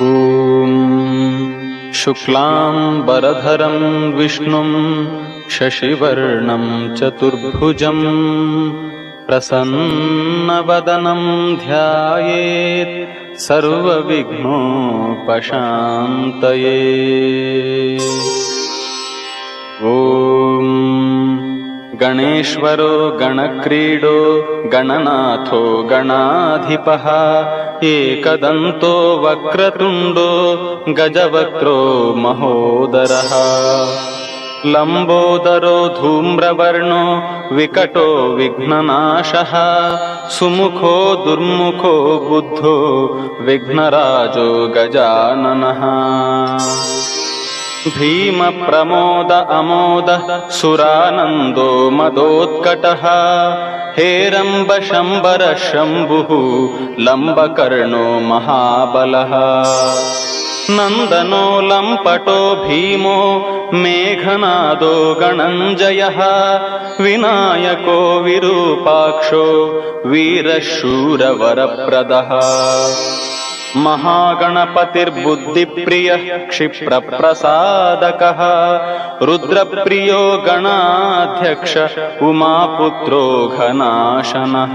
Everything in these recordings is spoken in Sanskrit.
ॐ शुक्लां वरधरं विष्णुं शशिवर्णं चतुर्भुजं प्रसन्नवदनं ध्यायेत् सर्वविघ्नोपशान्तये ॐ गणेश्वरो गणक्रीडो गणनाथो गणाधिपः एकदन्तो वक्रतुण्डो गजवक्त्रो महोदरः। लम्बोदरो धूम्रवर्णो विकटो विघ्ननाशः। सुमुखो दुर्मुखो बुद्धो विघ्नराजो गजाननः भीमप्रमोद अमोदः सुरानन्दो मदोत्कटः। हेरम्बशम्बर शम्भुः लम्बकर्णो महाबलः। नन्दनो लम्पटो भीमो मेघनादो गणञ्जयः। विनायको विरूपाक्षो वीरशूरवरप्रदः महागणपतिर्बुद्धिप्रियः क्षिप्रप्रसादकः रुद्रप्रियो गणाध्यक्ष उमापुत्रो घनाशनः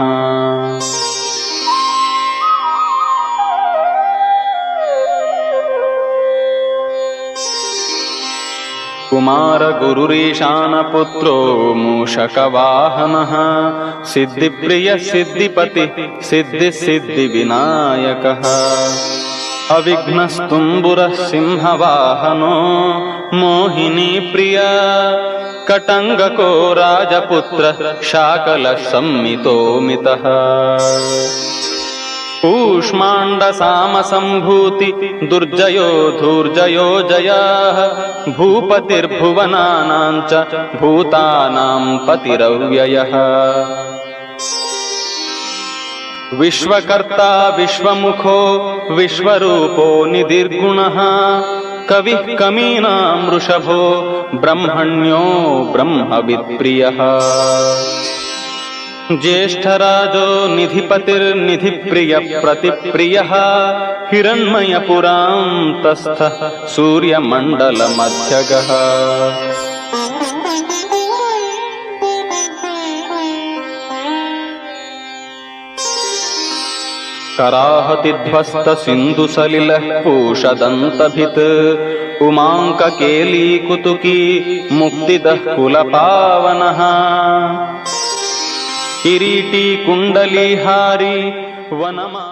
कुमारगुरुरीशानपुत्रो मूषकवाहनः। सिद्धिप्रियः सिद्धिपति सिद्धिसिद्धिविनायकः। अविघ्नस्तुम्बुरः सिंहवाहनो मोहिनीप्रिया कटङ्गको राजपुत्रः शाकलः संमितोमितः कूष्माण्डसामसम्भूति दुर्जयो धूर्जयो जयाः च भूतानां पतिरव्ययः। विश्वकर्ता विश्वमुखो विश्वरूपो निधिर्गुणः कविः कवीनां वृषभो ब्रह्मण्यो ब्रह्मविप्रियः ज्येष्ठराजो निधिपतिर्निधिप्रियप्रतिप्रियः हिरण्मयपुरान्तस्थः सूर्यमण्डलमध्यगः। कराहतिध्वस्तसिन्धुसलिलः पूषदन्तभित् उमाङ्ककेलीकुतुकी मुक्तिदः कुलपावनः కిరీటి కుండలిహారి వనమా